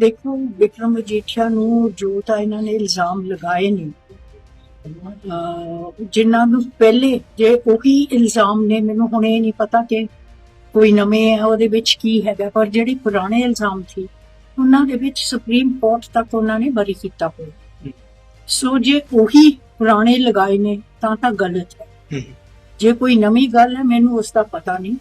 ਦੇਖੋ, ਵਿਕਰਮ ਮਜੀਠੀਆ ਨੂੰ ਜੋ ਤਾਂ ਇਹਨਾਂ ਨੇ ਇਲਜ਼ਾਮ ਲਗਾਏ ਨੇ, ਅਹ, ਜਿਨ੍ਹਾਂ ਨੂੰ ਪਹਿਲੇ ਜੇ ਉਹੀ ਇਲਜ਼ਾਮ ਨੇ, ਮੈਨੂੰ ਹੁਣ ਇਹ ਨਹੀਂ ਪਤਾ ਕਿ ਕੋਈ ਨਵੇਂ ਹੈ, ਉਹਦੇ ਵਿੱਚ ਕੀ ਹੈਗਾ, ਪਰ ਜਿਹੜੇ ਪੁਰਾਣੇ ਇਲਜ਼ਾਮ ਸੀ, ਉਹਨਾਂ ਦੇ ਵਿੱਚ ਸੁਪਰੀਮ ਕੋਰਟ ਤੱਕ ਉਹਨਾਂ ਨੇ ਬਰੀ ਕੀਤਾ ਹੋਇਆ। ਸੋ ਜੇ ਉਹੀ ਪੁਰਾਣੇ ਲਗਾਏ ਨੇ, ਤਾਂ ਤਾਂ ਗਲਤ ਹੈ। ਜੇ ਕੋਈ ਨਵੀਂ ਗੱਲ ਹੈ, ਮੈਨੂੰ ਉਸ ਦਾ ਪਤਾ ਨਹੀਂ,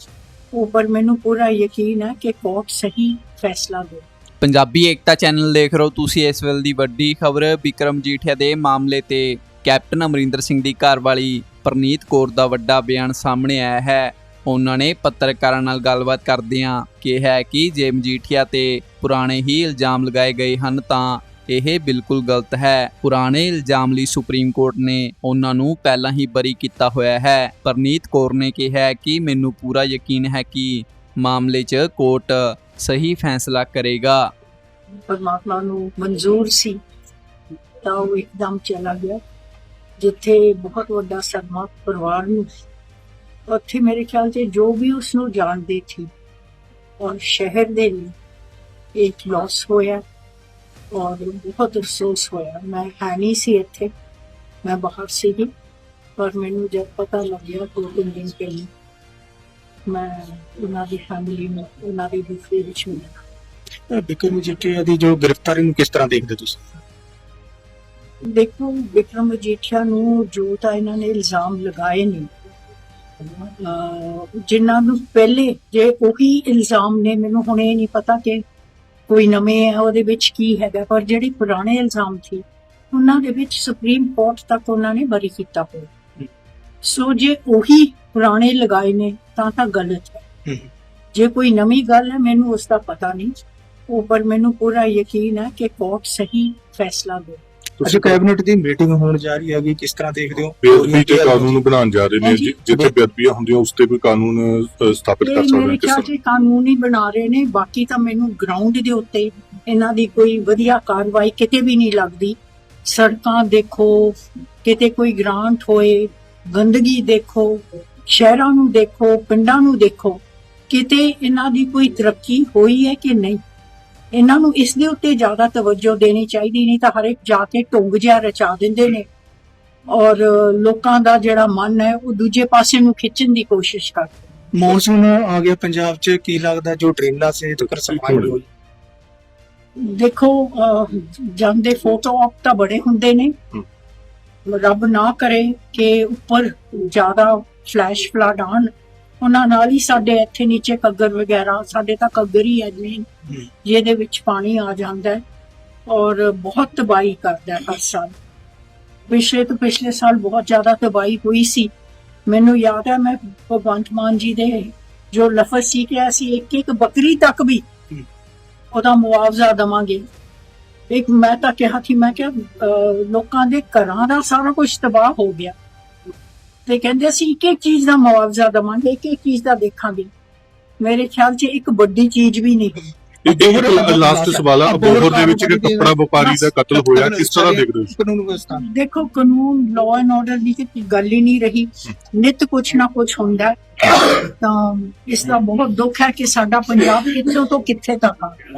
ਉਹ, ਪਰ ਮੈਨੂੰ ਪੂਰਾ ਯਕੀਨ ਹੈ ਕਿ ਕੋਰਟ ਸਹੀ ਫੈਸਲਾ ਦੇ ਪੰਜਾਬੀ ਏਕਤਾ ਚੈਨਲ ਦੇਖ ਰਹੇ ਹੋ ਤੁਸੀਂ ਇਸ ਵੇਲੇ ਦੀ ਵੱਡੀ ਖਬਰ, ਵਿਕਰਮ ਜੀਠਿਆ ਦੇ ਮਾਮਲੇ ਤੇ ਕੈਪਟਨ ਅਮਰਿੰਦਰ ਸਿੰਘ ਦੀ ਘਰਵਾਲੀ ਪ੍ਰਨੀਤ ਕੌਰ ਦਾ ਵੱਡਾ ਬਿਆਨ ਸਾਹਮਣੇ ਆਇਆ ਹੈ। ਉਹਨਾਂ ਨੇ ਪੱਤਰਕਾਰਾਂ ਨਾਲ ਗੱਲਬਾਤ ਕਰਦਿਆਂ ਕਿਹਾ ਕਿ ਜੇ ਮਜੀਠੀਆ ਤੇ ਪੁਰਾਣੇ ਹੀ ਇਲਜ਼ਾਮ ਲਗਾਏ ਗਏ ਹਨ ਤਾਂ ਇਹ ਬਿਲਕੁਲ ਗਲਤ ਹੈ। ਪੁਰਾਣੇ ਇਲਜ਼ਾਮ ਲਈ ਸੁਪਰੀਮ ਕੋਰਟ ਨੇ ਉਹਨਾਂ ਨੂੰ ਪਹਿਲਾਂ ਹੀ ਬਰੀ ਕੀਤਾ ਹੋਇਆ ਹੈ। ਪਰਨੀਤ ਕੌਰ ਨੇ ਕਿਹਾ ਕਿ ਮੈਨੂੰ ਪੂਰਾ ਯਕੀਨ ਹੈ ਕਿ ਮਾਮਲੇ 'ਚ ਕੋਰਟ ਸਹੀ ਫੈਸਲਾ ਕਰੇਗਾ। ਪਰਮਾਤਮਾ ਨੂੰ ਮਨਜ਼ੂਰ ਸੀ, ਤਾਂ ਉਹ ਇੱਕਦਮ ਚਲਾ ਗਿਆ, ਜਿੱਥੇ ਬਹੁਤ ਵੱਡਾ ਸਦਮਾ ਪਰਿਵਾਰ ਨੂੰ ਉੱਥੇ ਮੇਰੇ ਖਿਆਲ 'ਚ ਜੋ ਵੀ ਉਸ ਨੂੰ ਜਾਣਦੇ ਸੀ ਔਰ ਸ਼ਹਿਰ ਦੇ ਲਈ ਇੱਕ ਲਾਸ ਹੋਇਆ ਔਰ ਬਹੁਤ ਅਫਸੋਸ ਹੋਇਆ। ਮੈਂ ਹੈ ਨਹੀਂ ਸੀ ਇੱਥੇ, ਮੈਂ ਬਾਹਰ ਸੀਗੀ, ਪਰ ਮੈਨੂੰ ਜਦ ਪਤਾ ਲੱਗਿਆ ਦੋ ਤਿੰਨ ਦਿਨ ਪਹਿਲਾਂ ਮੈਂ ਉਹਨਾਂ ਦੀ ਫੈਮਿਲੀ ਨੂੰ ਉਹਨਾਂ ਦੀ ਦੁੱਖ ਦੇ ਵਿੱਚ ਮਿਲਿਆ ਬਿਕਰਮ ਮਜੀਠੀਆ ਦੀ ਜੋ ਗ੍ਰਿਫਤਾਰੀ ਨੂੰ ਕਿਸ ਤਰ੍ਹਾਂ ਦੇਖਦੇ ਤੁਸੀਂ? ਦੇਖੋ ਵਿਕਰਮ ਮਜੀਠੀਆ ਨੂੰ ਜੋ ਤਾਂ ਇਹਨਾਂ ਨੇ ਇਲਜ਼ਾਮ ਲਗਾਏ ਨੇ ਅਹ ਜਿਨ੍ਹਾਂ ਨੂੰ ਪਹਿਲੇ ਜੇ ਉਹੀ ਇਲਜ਼ਾਮ ਨੇ ਮੈਨੂੰ ਹੁਣ ਇਹ ਨਹੀਂ ਪਤਾ ਕਿ ਕੋਈ ਨਵੇਂ ਹੈ ਉਹਦੇ ਵਿੱਚ ਕੀ ਹੈਗਾ ਪਰ ਜਿਹੜੇ ਪੁਰਾਣੇ ਇਲਜ਼ਾਮ ਸੀ ਉਹਨਾਂ ਦੇ ਵਿੱਚ ਸੁਪਰੀਮ ਕੋਰਟ ਤੱਕ ਉਹਨਾਂ ਨੇ ਬਰੀ ਕੀਤਾ ਹੋਇਆ। ਸੋ ਜੇ ਉਹੀ ਪੁਰਾਣੇ ਲਗਾਏ ਨੇ ਤਾਂ ਤਾਂ ਗਲਤ ਹੈ। ਜੇ ਕੋਈ ਨਵੀਂ ਗੱਲ ਹੈ ਮੈਨੂੰ ਉਸ ਦਾ ਪਤਾ ਨਹੀਂ। ਉਹ ਪਰ ਮੈਨੂੰ ਪੂਰਾ ਯਕੀਨ ਹੈ ਕਿ ਕੋਰਟ ਸਹੀ ਫੈਸਲਾ ਦੇ। ਅੱਜ ਕੈਬਨਿਟ ਦੀ ਮੀਟਿੰਗ ਹੋਣ ਜਾ ਰਹੀ ਹੈਗੀ ਕਿਸ ਤਰ੍ਹਾਂ ਦੇਖਦੇ ਹੋ? ਬੇਅਦਬੀ ਤੇ ਕਾਨੂੰਨ ਬਣਾਉਣ ਜਾ ਰਹੇ ਨੇ ਜਿੱਥੇ ਬੇਅਦਬੀਆਂ ਹੁੰਦੀਆਂ ਉਸ ਤੇ ਕੋਈ ਕਾਨੂੰਨ ਸਥਾਪਿਤ ਕਰ ਸਕਦੇ ਨੇ ਕਿਸ ਤਰ੍ਹਾਂ? ਕਾਨੂੰਨ ਹੀ ਬਣਾ ਰਹੇ ਨੇ। ਬਾਕੀ ਤਾਂ ਮੈਨੂੰ ਗਰਾਊਂਡ ਦੇ ਉੱਤੇ ਇਹਨਾਂ ਦੀ ਕੋਈ ਵਧੀਆ ਕਾਰਵਾਈ ਕਿਤੇ ਵੀ ਨਹੀਂ ਲੱਗਦੀ। ਸੜਕਾਂ ਦੇਖੋ ਕਿਤੇ ਕੋਈ ਗ੍ਰਾਂਟ ਹੋਏ ਗੰਦਗੀ ਦੇਖੋ ਸ਼ਹਿਰਾਂ ਨੂੰ ਦੇਖੋ ਪਿੰਡਾਂ ਨੂੰ ਦੇਖੋ ਕਿਤੇ ਇਹਨਾਂ ਦੀ ਕੋਈ ਤਰੱਕੀ ਹੋਈ ਹੈ ਕਿ ਨਹੀਂ? ਇਹਨਾਂ ਨੂੰ ਇਸ ਦੇ ਉੱਤੇ ਜ਼ਿਆਦਾ ਤਵੱਜੋ ਦੇਣੀ ਚਾਹੀਦੀ ਨਹੀਂ ਤਾਂ ਹਰ ਇੱਕ ਜਾ ਕੇ ਢੁੰਗ ਜਿਹਾ ਰਚਾ ਦਿੰਦੇ ਨੇ। ਔਰ ਲੋਕਾਂ ਦਾ ਜਿਹੜਾ ਮਨ ਹੈ ਉਹ ਦੂਜੇ ਪਾਸੇ ਨੂੰ ਖਿੱਚਣ ਦੀ ਕੋਸ਼ਿਸ਼ ਕਰਦੇ ਮੌਨਸੂਨ ਆ ਗਿਆ ਪੰਜਾਬ 'ਚ ਕੀ ਲੱਗਦਾ ਜੋ ਟ੍ਰੇਨਾਂ ਸੇ ਤੱਕ ਸਫ਼ਾਈ ਹੋਈ। ਦੇਖੋ ਜਾਂਦੇ ਫੋਟੋ ਆਪ ਤਾਂ ਬੜੇ ਹੁੰਦੇ ਨੇ। ਰੱਬ ਨਾ ਕਰੇ ਕਿ ਉੱਪਰ ਜ਼ਿਆਦਾ ਫਲੈਸ਼ ਫਲੱਡ ਆਣ ਉਹਨਾਂ ਨਾਲ ਹੀ ਸਾਡੇ ਇੱਥੇ ਨੀਚੇ ਕੱਗਰ ਵਗੈਰਾ ਸਾਡੇ ਤਾਂ ਕੱਗਰ ਹੀ ਹੈ ਜੀ। ਜਿਹਦੇ ਵਿੱਚ ਪਾਣੀ ਆ ਜਾਂਦਾ ਹੈ ਔਰ ਬਹੁਤ ਤਬਾਹੀ ਕਰਦਾ ਹੈ ਹਰ ਸਾਲ। ਪਿਛਲੇ ਤੋਂ ਪਿਛਲੇ ਸਾਲ ਬਹੁਤ ਜ਼ਿਆਦਾ ਤਬਾਹੀ ਹੋਈ ਸੀ। ਮੈਨੂੰ ਯਾਦ ਹੈ ਮੈਂ ਭਗਵੰਤ ਮਾਨ ਜੀ ਦੇ ਜੋ ਲਫ਼ਜ਼ ਸੀ ਕਿ ਅਸੀਂ ਇੱਕ ਇੱਕ ਬੱਕਰੀ ਤੱਕ ਵੀ ਉਹਦਾ ਮੁਆਵਜ਼ਾ ਦਵਾਂਗੇ। ਇੱਕ ਮੈਂ ਤਾਂ ਕਿਹਾ ਸੀ ਮੈਂ ਕਿਹਾ ਲੋਕਾਂ ਦੇ ਘਰਾਂ ਦਾ ਸਾਰਾ ਕੁਝ ਤਬਾਹ ਹੋ ਗਿਆ। ਤੇ ਕਹਿੰਦੇ ਅਸੀਂ ਇੱਕ ਇੱਕ ਚੀਜ਼ ਦਾ ਮੁਆਵਜ਼ਾ ਦਵਾਂਗੇ ਇੱਕ ਇੱਕ ਚੀਜ਼ ਦਾ ਦੇਖਾਂਗੇ। ਮੇਰੇ ਖਿਆਲ 'ਚ ਇੱਕ ਵੱਡੀ ਚੀਜ਼ ਵੀ ਨਹੀਂ ਹੋਈ ਇੱਕ ਲਾਸਟ ਸਵਾਲ ਆ ਅਬੋਹਰ ਦੇ ਵਿੱਚ ਇੱਕ ਕੱਪੜਾ ਵਪਾਰੀ ਦਾ ਕਤਲ ਹੋਇਆ ਕਿਸ ਤਰ੍ਹਾਂ ਦੇਖਦੇ ਹੋ? ਕਾਨੂੰਨ ਵਿਵਸਥਾ ਦੇਖੋ ਕਾਨੂੰਨ ਲਾਅ ਐਂਡ ਆਰਡਰ ਦੀ ਤੇ ਗੱਲ ਹੀ ਨਹੀਂ ਰਹੀ। ਨਿਤ ਕੁਛ ਨਾ ਕੁਛ ਹੁੰਦਾ। ਤਾਂ ਇਸ ਦਾ ਬਹੁਤ ਦੁੱਖ ਹੈ ਕਿ ਸਾਡਾ ਪੰਜਾਬ ਕਿੱਥੋਂ ਤੋਂ ਕਿੱਥੇ ਤੱਕ ਆ?